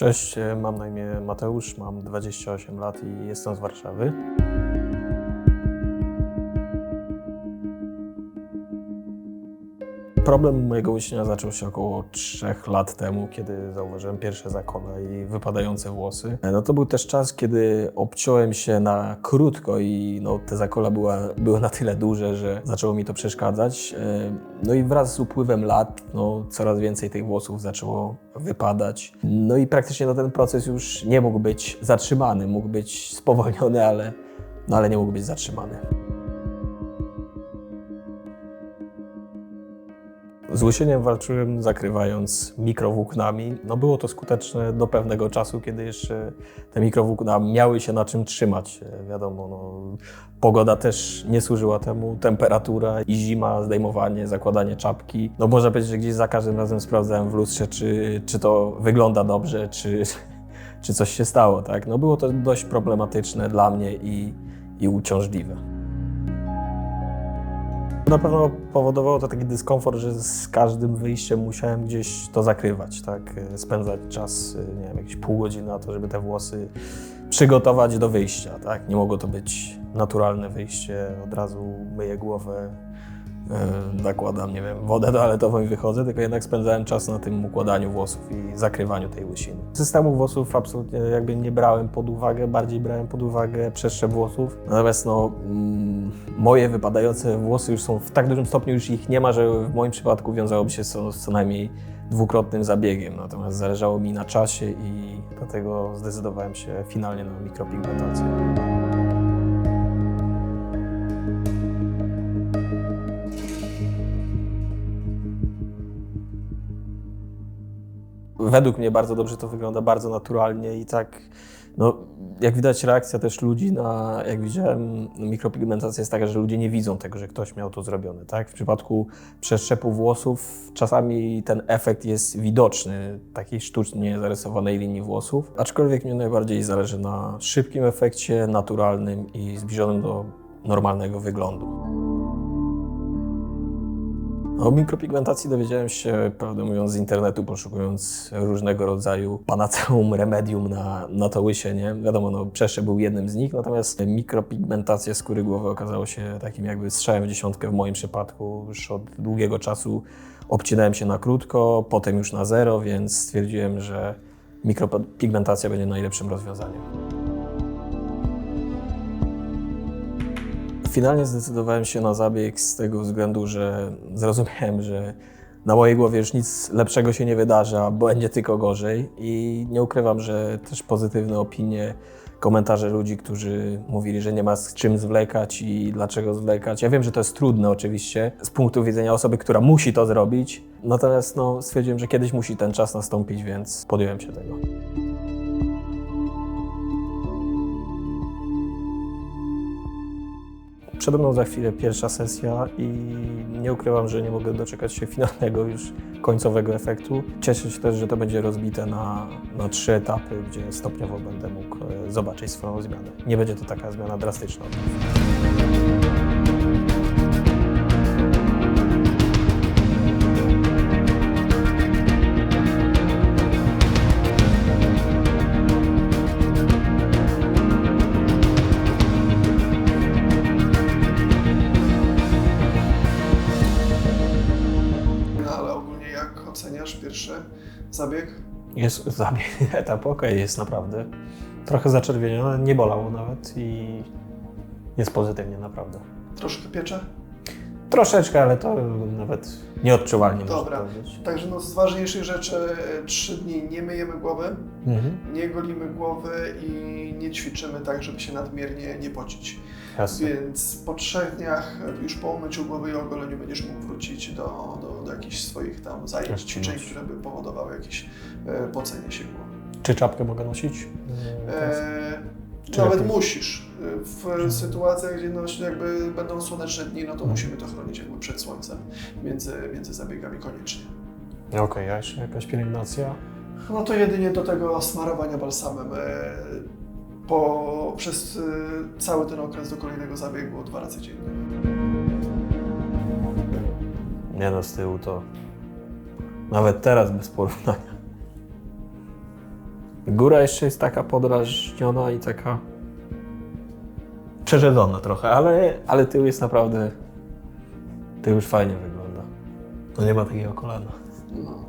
Cześć, e, mam na imię Mateusz, mam 28 lat i jestem z Warszawy. Problem mojego łysienia zaczął się około 3 lat temu, kiedy zauważyłem pierwsze zakola i wypadające włosy. E, No to był też czas, kiedy obciąłem się na krótko i no, te zakola była, były na tyle duże, że zaczęło mi to przeszkadzać. E, No i wraz z upływem lat no, coraz więcej tych włosów zaczęło wypadać. No i praktycznie no, ten proces już nie mógł być zatrzymany, mógł być spowolniony, ale, no, ale nie mógł być zatrzymany. Z łysieniem walczyłem zakrywając mikrowłóknami. No było to skuteczne do pewnego czasu, kiedy jeszcze te mikrowłókna miały się na czym trzymać. E, Wiadomo, no, pogoda też nie służyła temu, temperatura i zima, zdejmowanie, zakładanie czapki. No można powiedzieć, że gdzieś za każdym razem sprawdzałem w lustrze, czy, czy to wygląda dobrze, czy, czy coś się stało. Tak? No było to dość problematyczne dla mnie i, i uciążliwe. Na pewno powodowało to taki dyskomfort, że z każdym wyjściem musiałem gdzieś to zakrywać, tak? Spędzać czas, nie wiem, jakieś pół godziny na to, żeby te włosy przygotować do wyjścia, tak? Nie mogło to być naturalne wyjście, od razu myję głowę, yy, nakładam, nie wiem, wodę toaletową i wychodzę, tylko jednak spędzałem czas na tym układaniu włosów i zakrywaniu tej łysiny. Systemu włosów absolutnie jakby nie brałem pod uwagę, bardziej brałem pod uwagę przestrzep włosów. Natomiast no, mm, moje wypadające włosy już są w tak dużym stopniu, już ich nie ma, że w moim przypadku wiązałoby się z co najmniej dwukrotnym zabiegiem. Natomiast zależało mi na czasie i dlatego zdecydowałem się finalnie na mikropigmentację. Według mnie bardzo dobrze to wygląda, bardzo naturalnie i tak, no, jak widać reakcja też ludzi na, jak widziałem, mikropigmentacja jest taka, że ludzie nie widzą tego, że ktoś miał to zrobione, tak? W przypadku przeszczepu włosów czasami ten efekt jest widoczny, takiej sztucznie zarysowanej linii włosów, aczkolwiek mnie najbardziej zależy na szybkim efekcie, naturalnym i zbliżonym do normalnego wyglądu. O mikropigmentacji dowiedziałem się, prawdę mówiąc, z internetu, poszukując różnego rodzaju panaceum, remedium na, na to łysienie. Wiadomo, no, przeszczep był jednym z nich, natomiast mikropigmentacja skóry głowy okazało się takim jakby strzałem w dziesiątkę w moim przypadku. Już od długiego czasu obcinałem się na krótko, potem już na zero, więc stwierdziłem, że mikropigmentacja będzie najlepszym rozwiązaniem. Finalnie zdecydowałem się na zabieg z tego względu, że zrozumiałem, że na mojej głowie już nic lepszego się nie wydarzy, a będzie tylko gorzej. I nie ukrywam, że też pozytywne opinie, komentarze ludzi, którzy mówili, że nie ma z czym zwlekać i dlaczego zwlekać. Ja wiem, że to jest trudne oczywiście z punktu widzenia osoby, która musi to zrobić. Natomiast no, stwierdziłem, że kiedyś musi ten czas nastąpić, więc podjąłem się tego. Przede mną za chwilę pierwsza sesja i nie ukrywam, że nie mogę doczekać się finalnego już końcowego efektu. Cieszę się też, że to będzie rozbite na, na trzy etapy, gdzie stopniowo będę mógł e, zobaczyć swoją zmianę. Nie będzie to taka zmiana drastyczna. Oceniasz pierwszy zabieg? Jest zabieg, etap ok, jest naprawdę trochę zaczerwieniony, nie bolało nawet i jest pozytywnie naprawdę. Troszkę piecze? Troszeczkę, ale to nawet nieodczuwalnie Dobra. można powiedzieć. Także no z ważniejszych rzeczy e, trzy dni nie myjemy głowy, Mhm. nie golimy głowy i nie ćwiczymy tak, żeby się nadmiernie nie pocić. Jasne. Więc po trzech dniach e, już po umyciu głowy i ogoleniu będziesz mógł wrócić do, do, do jakichś swoich tam zajęć, Jasne. ćwiczeń, które by powodowały jakieś e, pocenie się głowy. Czy czapkę mogę nosić? E, Czy nawet musisz. W sytuacjach, gdzie no, jakby będą słoneczne dni, no to Mhm. musimy to chronić jakby przed słońcem między, między zabiegami koniecznie. Okej, a jeszcze jakaś pielęgnacja? No to jedynie do tego smarowania balsamem e, po, przez e, cały ten okres do kolejnego zabiegu dwa razy dziennie. Nie no, z tyłu to nawet teraz bez porównania. Góra jeszcze jest taka podrażniona i taka przerzedzona trochę, ale, ale tył jest naprawdę, tył już fajnie wygląda. No nie ma takiego kolana. No.